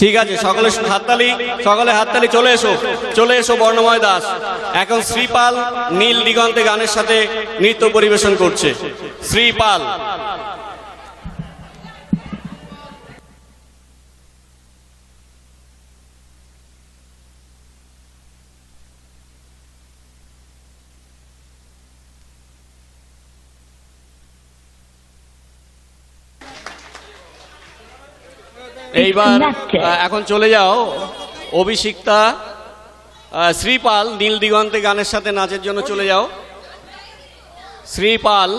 ঠিক আছে, সকলে হাততালি সকলে হাততালি, চলে এসো চলে এসো বর্ণময় দাস। এখন শ্রীপাল নীল দিগন্তে গানের সাথে নৃত্য পরিবেশন করছে। শ্রীপাল। এইবার এখন চলে যাও। অভিষিক্তা শ্রীপাল নীল দিগন্তে গানের সাথে নাচের জন্য চলে যাও। শ্রীপাল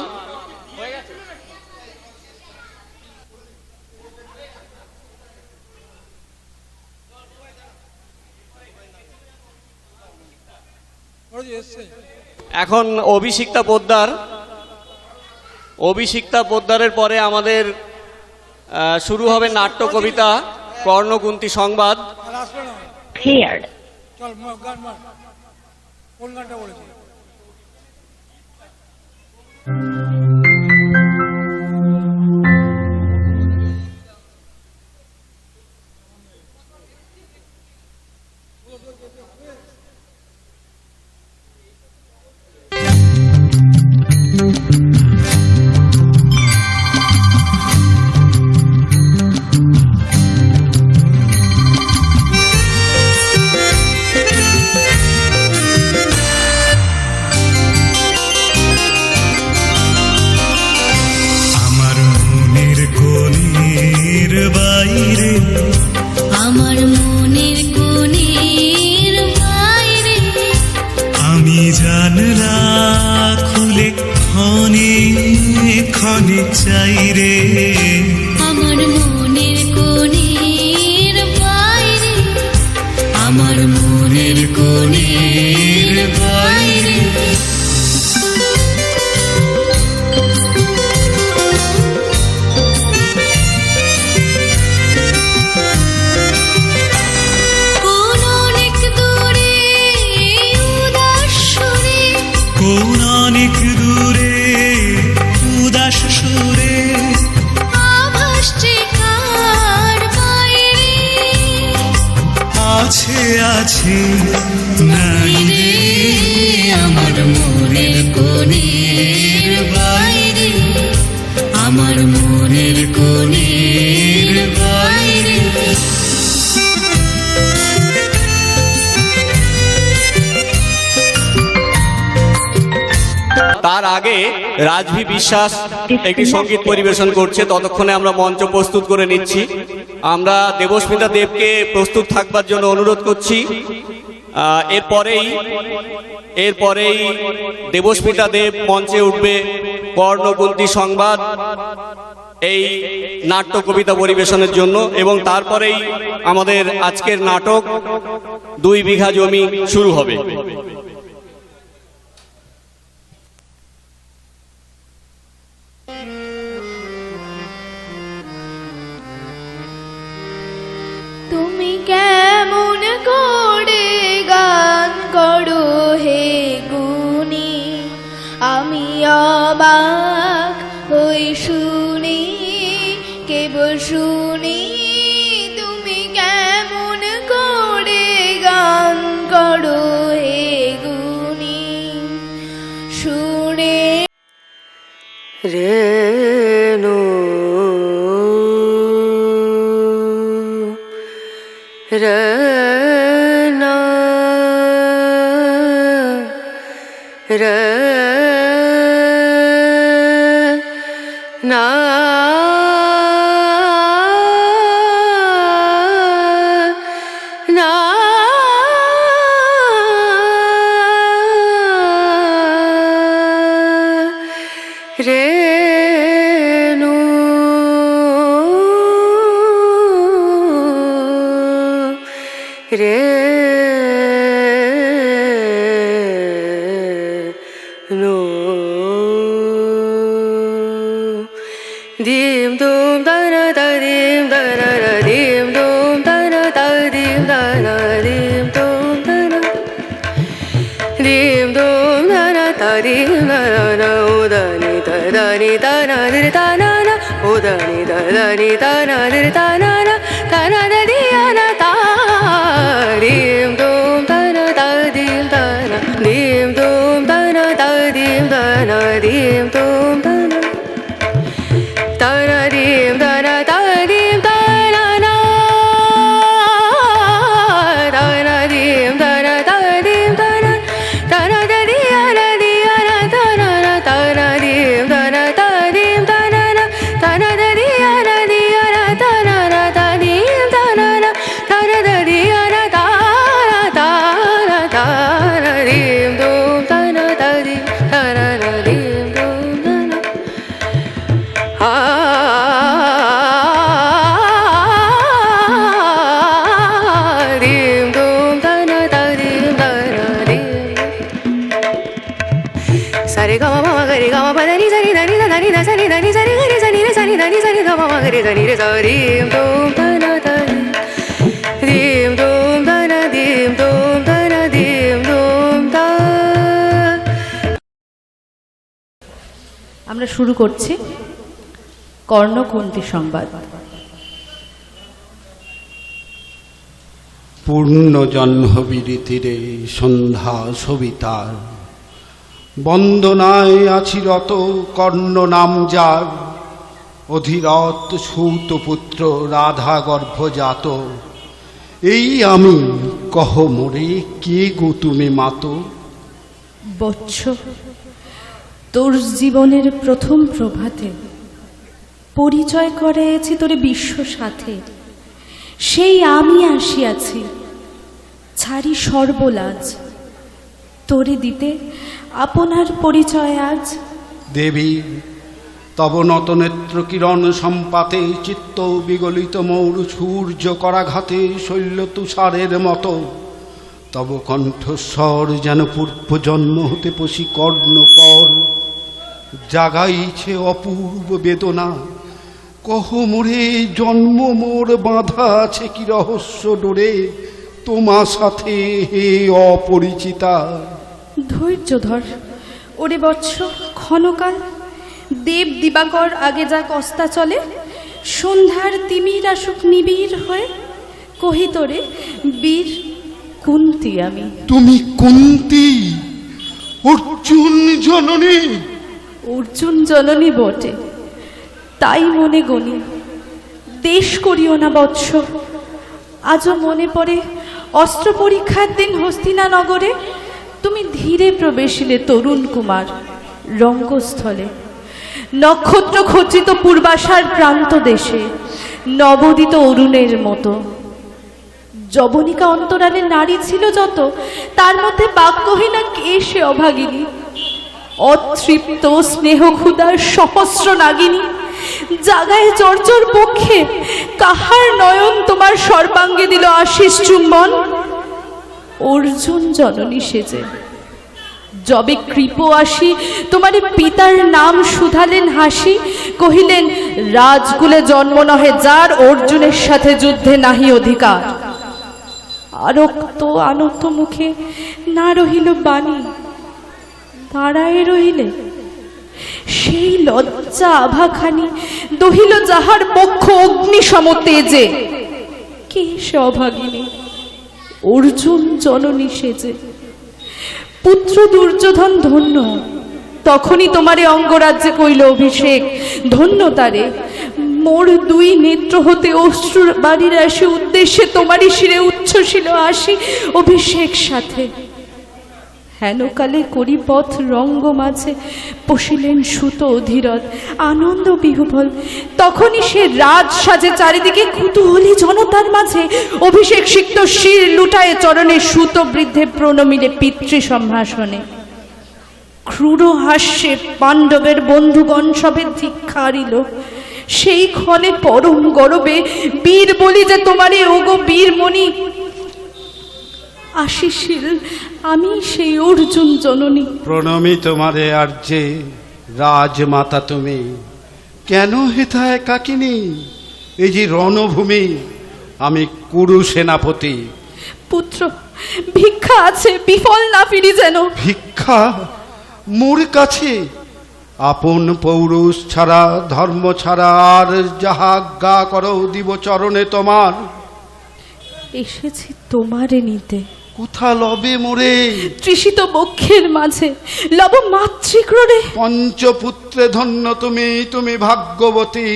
এখন অভিষিক্তা পোদ্দার। অভিষিক্তা পোদ্দারের পরে আমাদের শুরু হবে নাট্য কবিতা কর্ণকুন্তি সংবাদ. চল গান কোন গানটা বলেছি রাজভি বিশ্বাস একটি সংগীত পরিবেশন করছে। ততক্ষণে আমরা মঞ্চ প্রস্তুত করে নিচ্ছি। আমরা দেবস্মিতা দেবকে প্রস্তুত থাকবার জন্য অনুরোধ করছি। এরপরেই এরপরেই দেবস্মিতা দেব মঞ্চে উঠবে কর্ণকুন্তি সংবাদ, এই নাট্য কবিতা পরিবেশনের জন্য। এবং তারপরেই আমাদের আজকের নাটক, দুই বিঘা জমি শুরু হবে। অবাক হই শুনি, কেবল শুনি, তুমি কেমন করে গান করো হে গুনি শুনে রেণু রনা র না na dim da na na o da ni da da ni da na di da na na o da ni da da ni da na di da na na da na da আমরা শুরু করছি কর্ণকুন্তি সংবাদ। পূর্ণ জন্মবিরতিরে সন্ধ্যা সবিতার বন্দনায় আছি রত কর্ণ নাম যার অধীরথ সূতপুত্র রাধা গর্ভজাত। এই আমি কহ মোরে কে গো তুমি মাতো? বৎস তোর জীবনের প্রথম প্রভাতে পরিচয় করেছি তোরে বিশ্ব সাথে। সেই আমি আসিয়াছি ছাড়ি সর্বলাজ। তোরে দিতে আপনার পরিচয় আজ। দেবী তব নতনেত্র কিরণ সম্পাতে চিত্ত বিগলিত মৌর সূর্য করাঘাতে শৈল্য তুষারের মতো। তব কণ্ঠস্বর যেন পূর্ব জন্ম হতে পশি কর্ণ পর জাগাইছে অপূর্ব বেদনা। কহ মোরে, জন্ম মোর বাঁধা আছে কি রহস্য ডোরে? তোমার সাথে হে অপরিচিতা। ধৈর্য ধর ওরে বৎস, ক্ষণকাল দেব দিবাকর আগে যা কস্তা চলে সন্ধ্যার তিমির আসুক নিবিড় হয়ে কহি তোরে বীর কুন্তি আমি। তুমি কুন্তি অর্জুন জননী। অর্জুন জননী বটে তাই মনে গণি দেশ করিও না বৎস আজও মনে পড়ে অস্ত্র পরীক্ষার দিন হস্তিনা নগরে তুমি ধীরে প্রবেশিলে তরুণ কুমার রঙ্গস্থলে। নক্ষত্র খচিত পূর্বাশার প্রান্ত দেশে, নবদিত অরুণের মতো। জবনিকা অন্তরালে নারী ছিল যত, তার মধ্যে বাক্যহীনা কে সে অভাগিনী? অতৃপ্ত স্নেহ ক্ষুদার সহস্র নাগিনী, জাগায় চর্চর পক্ষে কাহার নয়ন তোমার সর্বাঙ্গে দিল আশিস চুম্বন? অর্জুন জননী সেজে যবে কৃপ আসি তোমার পিতার নাম শুধালেন হাসি, কহিলেন, রাজকুলে জন্ম নহে, যার অর্জুনের সাথে যুদ্ধে নাহি অধিকার। আরক্ত আনত মুখে না রহিল বাণী দাঁড়ায় রহিলে সেই লজ্জা আভাখানি, দহিল যাহার পক্ষ অগ্নি সম তেজে কে সে অভাগিনী অর্জুন জননী সেজে পুত্র দুর্যোধন ধন্য। তখনই তোমারে অঙ্গরাজ্যে কইল অভিষেক, ধন্য তারে। মোর দুই নেত্র হতে অশ্রুর বাড়ির আসে উদ্দেশ্যে তোমারই শিরে উচ্ছ্বসিল আসি অভিষেক সাথে। হেনকালে করি পথ রঙ্গ মাঝে পশিলেন সুত অধীরত আনন্দ বিহুবল তখনই সে রাজ সাজে চারিদিকে কুতূহলী জনতার মাঝে অভিষেক সিক্ত শির লুটায়ে চরণে সুত বৃদ্ধে প্রণমিলে পিতৃ সম্ভাষণে। ক্রূর হাস্যে পাণ্ডবের বন্ধুগণ সবে ধিক্ষারিল। সেই ক্ষণে পরম গরবে বীর বলি যে তোমারে, ওগো বীরমণি আশিসিল আমি সেই অর্জুন জননী। প্রণমী তোমারে আর যে রাজমাতা তুমি কেন হেথায় কাকিনী এই যে রণভূমি আমি কুরু সেনাপতি। পুত্র ভিক্ষা আছে বিফল না ফিরি যেন। ভিক্ষা? মোর কাছে আপন পৌরুষ ছাড়া ধর্ম ছাড়া আর যাহা আজ্ঞা করো দিব চরণে তোমার। এসেছি তোমারে নিতে। কোথা লবে মোরে? তৃষিত বক্ষের মাঝে লব মাতৃক্রোড়ে। পঞ্চপুত্রে ধন্য তুমি তুমি ভাগ্যবতী।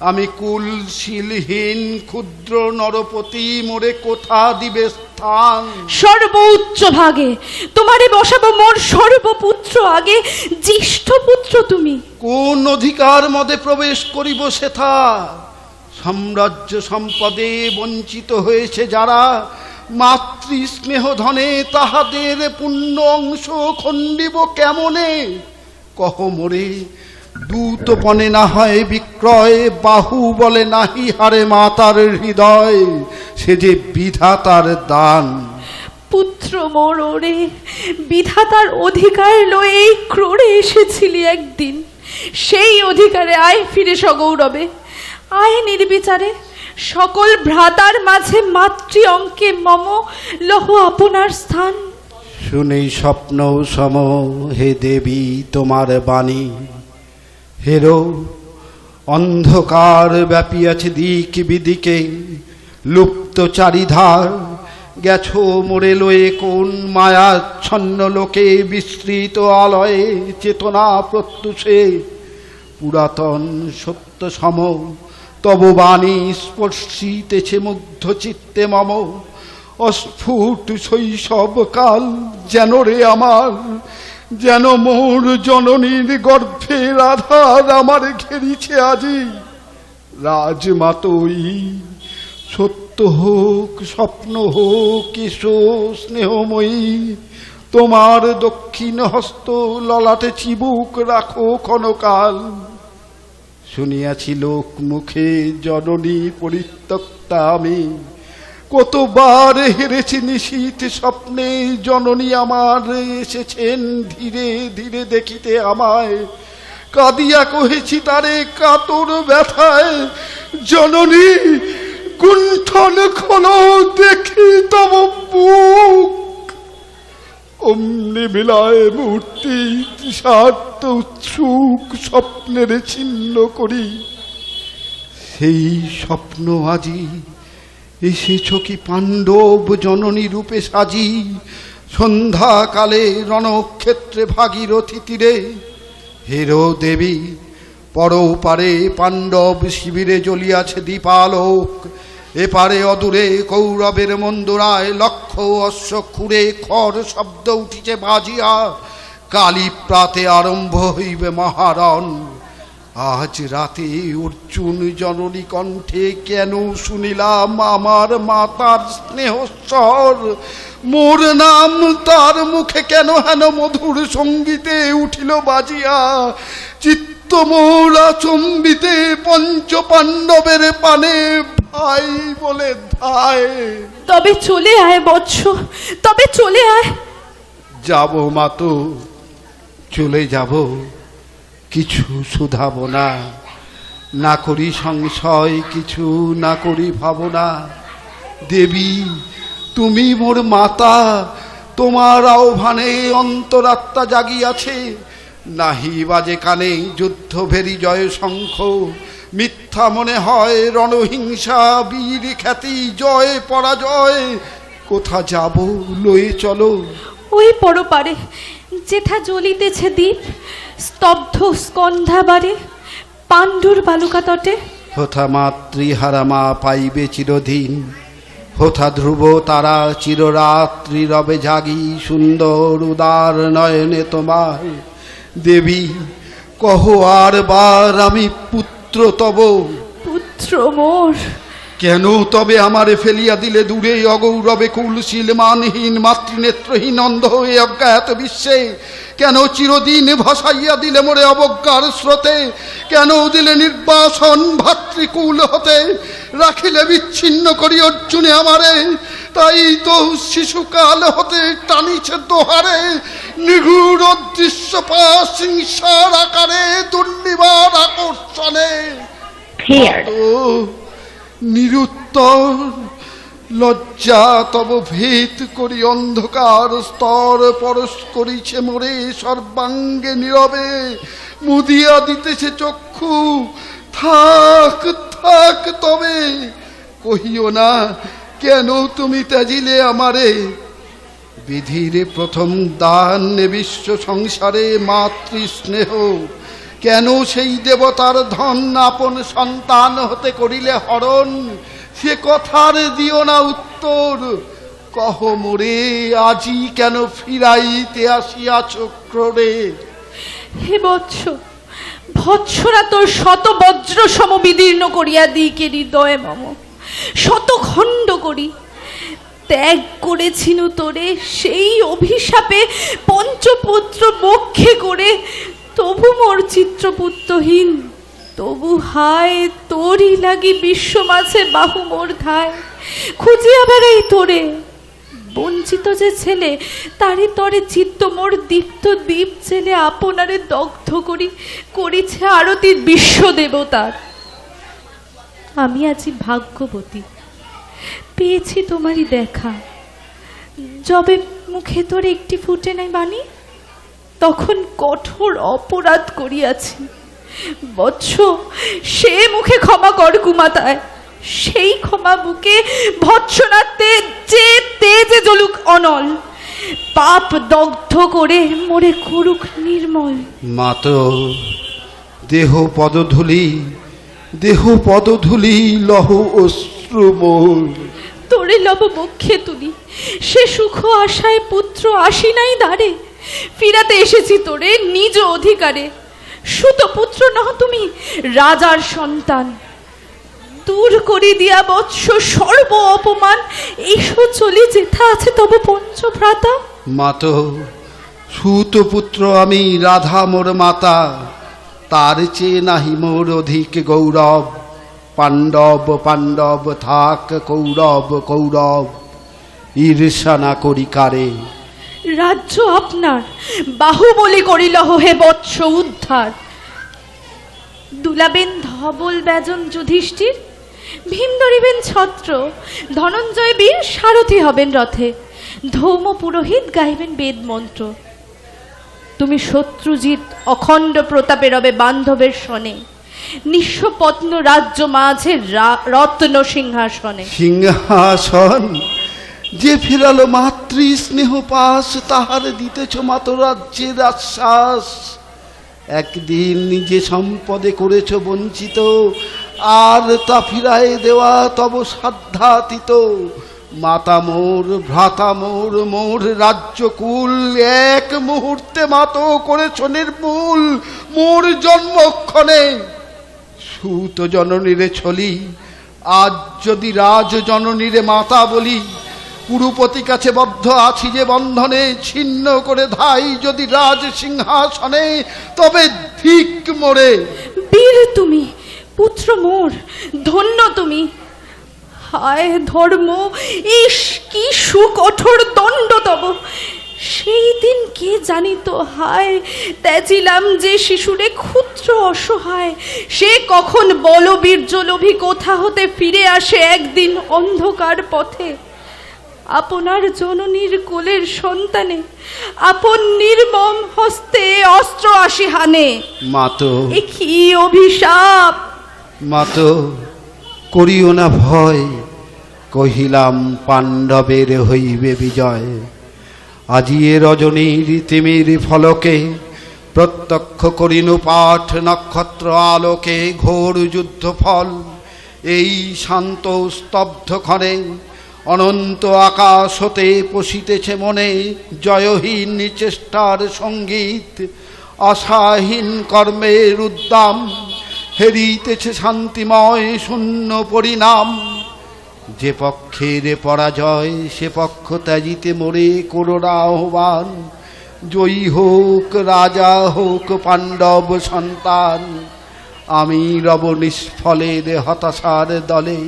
আমি কুলশীলহীন ক্ষুদ্র নরপতি মোরে কোথা দিবে স্থান? সর্ব উচ্চ ভাগে তোমারে বসাবো মোর সর্বপুত্র আগে জ্যেষ্ঠ পুত্র তুমি। কোন অধিকার মদে প্রবেশ করিব সেথা? সাম্রাজ্য সম্পদে বঞ্চিত হয়েছে যারা মাতৃ স্নেহ ধনে তাহাদের পুণ্য অংশ খণ্ডিব কেমনে? কহ মোরে দূতপনে না হয় বিক্রয়, বাহু বলে নাহি হারে মাতার হৃদয়, সে যে বিধাতার দান। পুত্র মোর বিধাতার অধিকার লয়ে ক্রোড়ে এসেছিলি একদিন। সেই অধিকারে আয় ফিরে সগৌরবে। আয় নির্বিচারে সকল ভ্রাতার মাঝে মাতৃ অঙ্কে মম, লহ আপনার স্থান। শুনেই স্বপ্ন সম, হে দেবী তোমার বাণী। হেরো, অন্ধকার ব্যাপী আছে দিক বিদিকে, লুপ্ত চারিধার, গেছো মোড়ে লয়ে কোন মায়াচ্ছন্ন লোকে বিস্তৃত আলয়ে চেতনা প্রত্যুষে, পুরাতন সত্য সম তব বাণী স্পর্শিতেছে মুগ্ধ চিত্তে মম। অস্ফুট শৈশব কাল যেন রে আমার, যেন মোর জননীর গর্ভের আধার আমার ঘেরিছে আজি। রাজমাতই সত্য হোক, স্বপ্ন হোক, এসো স্নেহময়ী। তোমার দক্ষিণ হস্ত ললাটে চিবুক রাখো ক্ষণকাল। শুনিয়াছি লোক মুখে জননী পরিত্যক্তা আমি। কতবার হেরেছি নিশীত স্বপ্নে, জননী আমার এসেছেন ধীরে ধীরে দেখিতে আমায়। কাঁদিয়া কহেছি তারে কাতর ব্যথায়, জননী, কুণ্ঠন খোলো দেখি তব বুক অমনি বিলায় মূর্তি তৃষার্ত উৎসুক স্বপ্নের ছিন্ন করি। সেই স্বপ্ন আজি এসেছ কি পাণ্ডব জননী রূপে সাজি, সন্ধ্যাকালে রণক্ষেত্রে ভাগীরথী তীরে হেরো দেবী পরপারে পাণ্ডব শিবিরে জ্বলিয়াছে দীপালোক এপারে অদূরে কৌরবের মন্দুরায় লক্ষ অশ্ব খুঁড়ে খর শব্দ উঠিছে বাজিয়া। কালী প্রাতে আরম্ভ হইবে মহারণ। আজ রাতে অর্জুন জননী কণ্ঠে কেন শুনিলাম আমার মাতার স্নেহস্বর? মোর নাম তার মুখে কেন হেন মধুর সঙ্গীতে উঠিল বাজিয়া? চিত্ত মোরা চম্বিতে পঞ্চ পাণ্ডবের পানে ভাই বলে ধায়। তবে চলে আয় বৎস তবে চলে আয়। যাব মাতো চলে যাব কিছু শুধাব না। না করি সংশয় কিছু না করি ভাবনা। দেবী তুমি মোর মাতা তোমার আহ্বানে অন্তরাত্মা জাগিয়াছে। নাহি বাজে কানে যুদ্ধ ভেরি জয় শঙ্খ মিথ্যা মনে হয় রণহিংসা বীর খ্যাতি জয় পরাজয়। কোথা যাব লয়ে চলো। ওই পরপারে যেথা জ্বলিতেছে দ্বীপ স্তব্ধ স্কন্ধাবারে পাণ্ডুর বালুকা তটে। হোথা মাতৃহারা মা পাইবে চিরদিন হোথা ধ্রুব তারা চিররাত্রি রবে জাগি সুন্দর উদার নয়নে তোমার দেবী কহ আর বার আমি পুত্র তব। পুত্র মোর। কেন তবে আমারে ফেলিয়া দিলে দূরে অগৌরবে কুলশীল মানহীন মাতৃনেত্রহীন অন্ধ হয়ে অজ্ঞাত বিশ্বে। কেন চিরদিন ভাসাইয়া দিলে মোরে অবজ্ঞার স্রোতে? কেন দিলে নির্বাসন ভাতৃকুল হতে? রাখিলে বিচ্ছিন্ন করি অর্জুনে আমারে। তাই তো শিশুকাল হতে টানিছে দোহারে নিগুড় দৃশ্য পাশ হিংসার আকারে দুর্নিবার আকর্ষণে। নিরুত্তর লজ্জা তব ভেদ করি অন্ধকার স্তর পরশ করিছে মোরে সর্বাঙ্গে নীরবে মুদিয়া দিতেছে চক্ষু। থাক থাক তবে কহিও না কেন তুমি ত্যাজিলে আমারে? বিধির প্রথম দান বিশ্ব সংসারে মাতৃ স্নেহ কেন সেই দেবতার ধন আপন সন্তান হতে করিলে হরণ? সে কথার দিও না উত্তর। কহ মোরে, আজি কেন ফিরাইতে আসিয়াছ ক্রোড়ে হে বৎস ভৎসরা তোর শত বজ্র সম বিদীর্ণ করিয়া দিকে হৃদয় মম। শত খণ্ড করি। ত্যাগ করেছিল তোরে সেই অভিশাপে পঞ্চপুত্র বক্ষে করে। তবু মোর চিত্রপুত্রহীন, তবু হায় তোরই লাগি বিশ্ব মাঝে বাহু মোর ধায়। খুঁজিয়া বেড়াই তোরে। বঞ্চিত যে ছেলে তারে তরে চিত্ত মোর দীপ্ত দ্বীপ ছেলে আপনারে দগ্ধ করি। করিছে আরতির বিশ্ব দেবতার। আমি আছি ভাগ্যবতী। পেয়েছি তোমারই দেখা। যবে মুখে তোর একটি ফুটে নাই বাণী, তখন কঠোর অপরাধ করিয়াছি। বৎস, সে মুখে ক্ষমা কর কুমাতায়। সেই ক্ষমা বুকে ভৎসনাতে যে তেজে জ্বলুক অনল, পাপ দগ্ধ করে মোরে করুক নির্মল। মাত দেহ পদধূলি দেহ পদধূলি লহ অশ্রু মোর তোরে লব বক্ষে তুলি। সে সুখ আশায় পুত্র আসি নাই দ্বারে। ফিরাতে এসেছি তোরে নিজ অধিকারে। সুত পুত্র নহ তুমি রাজার সন্তান। দূর করি দিয়া বৎস সর্ব অপমান। এসো চলে যেথা আছে তব পঞ্চভ্রাতা। মাত সুত পুত্র আমি রাধা মোর মাতা। তার চেয়ে নাহি মোর অধিক গৌরব। পাণ্ডব পাণ্ডব, থাক কৌরব কৌরব। ঈর্ষা না করি কারে? রাজ্য আপনার। বাহুবলী করিল হে বৎস উদ্ধার। দুলাবেন ধবল ব্যজন যুধিষ্ঠির। ভীম ধরিবেন ছত্র। ধনঞ্জয় বীর সারথি হবেন রথে। ধৌম পুরোহিত গাইবেন বেদ মন্ত্র তুমি শত্রুজিৎ অখণ্ড প্রতাপে রবে বান্ধবের সনে নিঃস্বপত্ন রাজ্য মাঝে রত্ন সিংহাসনে। সিংহাসন যে ফিরালো মাতৃ স্নেহ পাশ, তাহার দিতেছ মাত রাজ্যের আশ্বাস। একদিন নিজে সম্পদে করেছ বঞ্চিত, আর তা ফিরায় দেওয়া তব সাধ্যাতীত। মাতা মোর ভ্রাতা মোর মোর রাজ্যকুল এক মুহূর্তে মাত করেছ নির্মূল। মোর জন্মক্ষণে সুত জননীরে ছলি, আজ যদি রাজ জননীরে মাতা বলি, কুরুপতি কাছে বদ্ধ আছি যে বন্ধনে, ছিন্ন করে ধাই যদি রাজ সিংহাসনে, তবে ধিক মোরে। বীর তুমি, পুত্র মোর, ধন্য তুমি। হায় ধর্ম ইস কি সুকঠোর দণ্ড তব। সেই দিন কে জানিত হায় তেজিলাম যে শিশুরে ক্ষুদ্র অসহায়। সে কখন বলবীর্য লোভী কোথা হতে ফিরে আসে একদিন অন্ধকার পথে। আপনার জননীর কোলের সন্তানে আপন নির্মম হস্তে অস্ত্র আসি হানে মাতো কি অভিশাপ? মাতো করিও না ভয়, কহিলাম, পাণ্ডবের হইবে বিজয়। আজি এ রজনীর তিমির ফলকে প্রত্যক্ষ করিনু পাঠ নক্ষত্র আলোকে ঘোর যুদ্ধ ফল এই শান্ত স্তব্ধ ক্ষণে অনন্ত আকাশ হতে পশিতেছে মনে জয়হীন চেষ্টার সংগীত। আশাহীন কর্মের উদ্দাম হেরিতেছে শান্তিময় শূন্য পরিণাম। যে পক্ষের পরাজয়, সে পক্ষ ত্যাজিতে মোরে করোনা আহ্বান। জয়ী হোক রাজা, হোক পাণ্ডব সন্তান। আমি রব নিষ্ফলের হতাশার দলে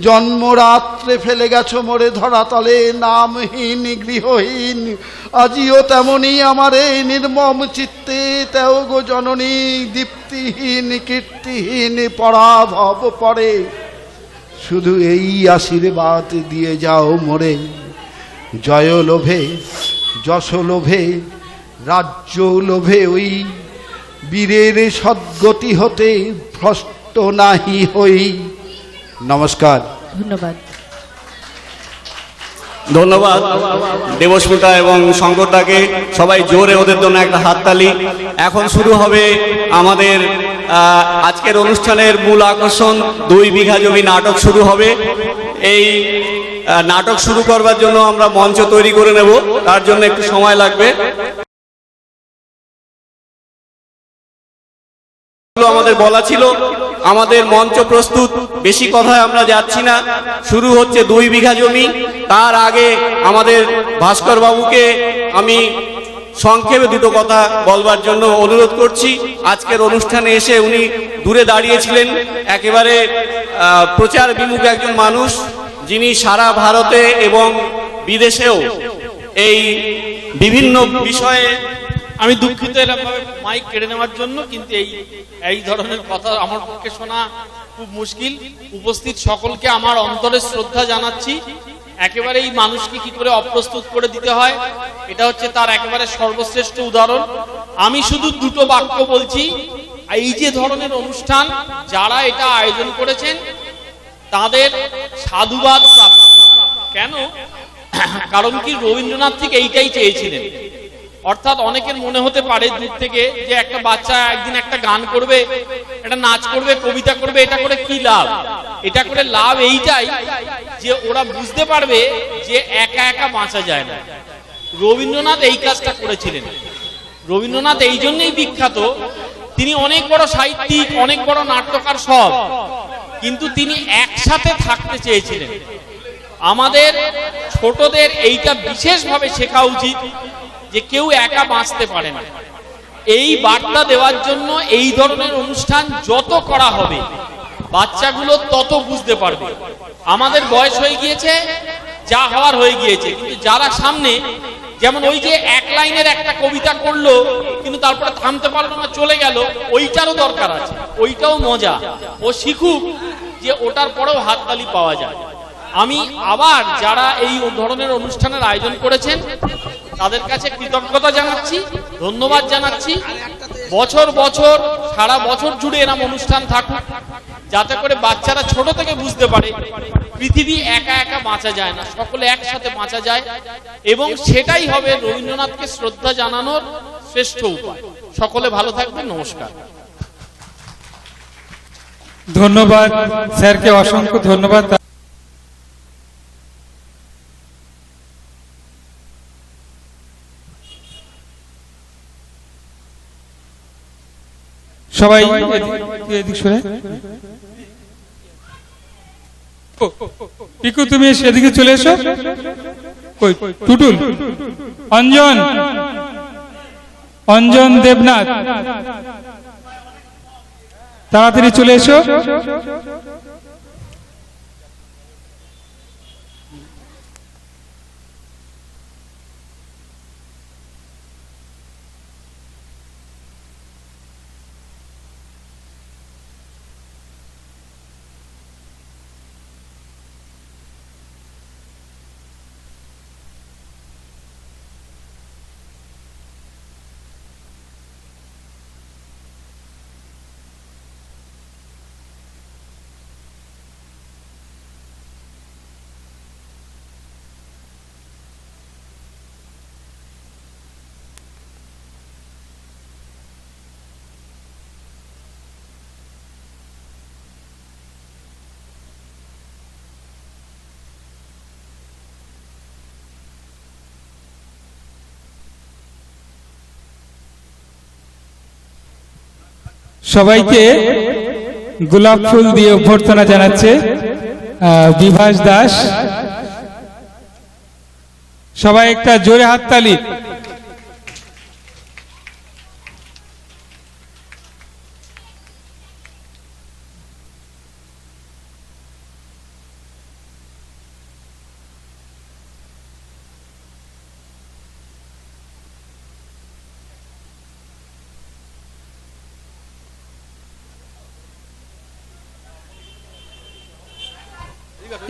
জন্মরাত্রে ফেলে গেছো মোরে ধরাতলে, নামহীন, গৃহহীন। আজিও তেমনি আমারে নির্মম চিত্তে, তেও গো জননী, দীপ্তিহীন, কীর্তিহীন, পরাভব পরে। শুধু এই আশীর্বাদ দিয়ে যাও মোরে। জয় লোভে, যশ লোভে, রাজ্য লোভে ওই বীরের সদ্গতি হতে ভ্রষ্ট নাহি হই। নমস্কার। ধন্যবাদ। ধন্যবাদ দেবস্মিতা এবং শঙ্করদাকে। সবাই জোরে ওদের জন্য একটা হাততালি। এখন শুরু হবে আমাদের আজকের অনুষ্ঠানের মূল আকর্ষণ। দুই বিঘা জমি নাটক শুরু হবে। এই নাটক শুরু করবার জন্য আমরা মঞ্চ তৈরি করে নেব। তার জন্য একটু সময় লাগবে। এগুলো আমাদের বলা ছিল আমাদের মঞ্চ প্রস্তুত, বেশি কথায় আমরা যাচ্ছি না। শুরু হচ্ছে দুই বিঘা জমি। তার আগে আমাদের ভাস্কর বাবুকে আমি সংক্ষেপে দুটো কথা বলবার জন্য অনুরোধ করছি। আজকের অনুষ্ঠানে এসে উনি দূরে দাঁড়িয়েছিলেন। একেবারে প্রচার বিমুখ একজন মানুষ, যিনি সারা ভারতে এবং বিদেশেও এই বিভিন্ন বিষয়ে আমি দুঃখিত মাইক কেড়ে নেওয়ার জন্য, কিন্তু এই এই ধরনের কথা আমার পক্ষে শোনা খুব মুশকিল। উপস্থিত সকলকে আমার অন্তরে শ্রদ্ধা জানাচ্ছি। একেবারে এই মানুষকে কি করে অপ্রস্তুত করে দিতে হয়, এটা হচ্ছে তার একেবারে সর্বশ্রেষ্ঠ উদাহরণ। আমি শুধু দুটো বাক্য বলছি। এই যে ধরনের অনুষ্ঠান, যারা এটা আয়োজন করেছেন, তাদের সাধুবাদ প্রাপ্ত। কেন? কারণ কি রবীন্দ্রনাথ ঠিক এইটাই চেয়েছিলেন। অর্থাৎ অনেকের মনে হতে পারে দূর থেকে যে একটা বাচ্চা একদিন একটা গান করবে, একটা নাচ করবে, কবিতা করবে, এটা করে কি লাভ? এটা করে লাভ এইটাই যে ওরা বুঝতে পারবে যে একা একা বাঁচা যায় না। রবীন্দ্রনাথ এই কাজটা করেছিলেন। রবীন্দ্রনাথ এই জন্যই বিখ্যাত, তিনি অনেক বড় সাহিত্যিক, অনেক বড় নাট্যকার সব, কিন্তু তিনি একসাথে থাকতে চেয়েছিলেন। আমাদের ছোটদের এইটা বিশেষভাবে শেখা উচিত যে কেউ একা বাঁচতে পারে না। এই বার্তা দেওয়ার জন্য এই ধরনের অনুষ্ঠান যত করা হবে, বাচ্চাগুলো তত বুঝতে পারবে। আমাদের বয়স হয়ে গিয়েছে, যা হওয়ার হয়ে গিয়েছে। কিন্তু যারা সামনে, যেমন ওই যে এক লাইনের একটা কবিতা করল, কিন্তু তারপরে থামতে পারল না, চলে গেল, ওইটারও দরকার আছে। ওইটাও মজা। ও শিখুক যে ওটার পরেও হাততালি পাওয়া যায়। আমি আবার যারা এই ধরনের অনুষ্ঠানের আয়োজন করেছেন তাদের কাছে কৃতজ্ঞতা জানাচ্ছি, ধন্যবাদ জানাচ্ছি। বছর বছর, সারা বছর জুড়ে এরম অনুষ্ঠান থাকুক, যাতে করে বাচ্চারা ছোট থেকে বুঝতে পারে, পৃথিবী একা একা বাঁচা যায় না, সকলে একসাথে বাঁচা যায়। এবং সেটাই হবে রবীন্দ্রনাথকে শ্রদ্ধা জানানোর শ্রেষ্ঠ উপায়। সকলে ভালো থাকবেন, নমস্কার। ধন্যবাদ। স্যারকে অসংখ্য ধন্যবাদ। সবাই এদিক- সরে পিকু তুমি সেদিকে চলে এসো কই টুটুল অঞ্জন অঞ্জন দেবনাথ তাড়াতাড়ি চলে এসো সবাইকে গোলাপ ফুল দিয়ে অভ্যর্থনা জানাচ্ছে বিভাস দাস। সবাই একটা জোরে হাততালি।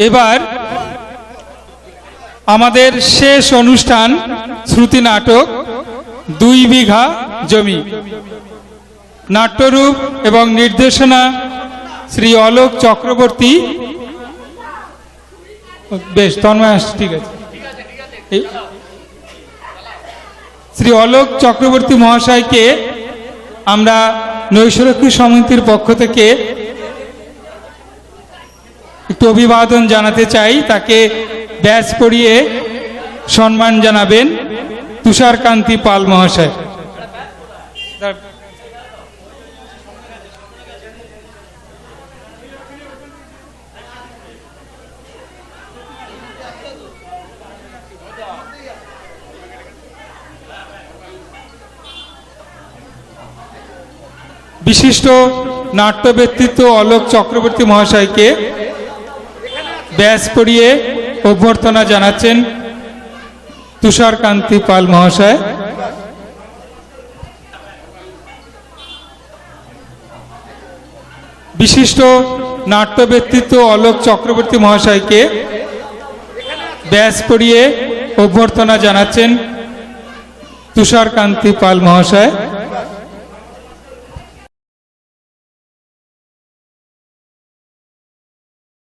এবার আমাদের শেষ অনুষ্ঠান শ্রুতি নাটক দুই বিঘা জমি। নাট্যরূপ এবং নির্দেশনা শ্রী অলোক চক্রবর্তী। বেশ, তন্ময় আস ঠিক আছে। শ্রী অলোক চক্রবর্তী মহাশয়কে আমরা নৈশরক্ষী সমিতির পক্ষ থেকে একটু অভিবাদন জানাতে চাই, তাকে ব্যাস পরিয়ে সম্মান জানাবেন তুষারকান্তি পাল মহাশয়। বিশিষ্ট নাট্য ব্যক্তিত্ব অলোক চক্রবর্তী মহাশয়কে ব্যাস পরিয়ে অভ্যর্থনা জানাচ্ছেন তুষারকান্তি পাল মহাশয়। বিশিষ্ট নাট্য ব্যক্তিত্ব অলোক চক্রবর্তী মহাশয়কে ব্যাস পরিয়ে অভ্যর্থনা জানাচ্ছেন তুষারকান্তি পাল মহাশয়।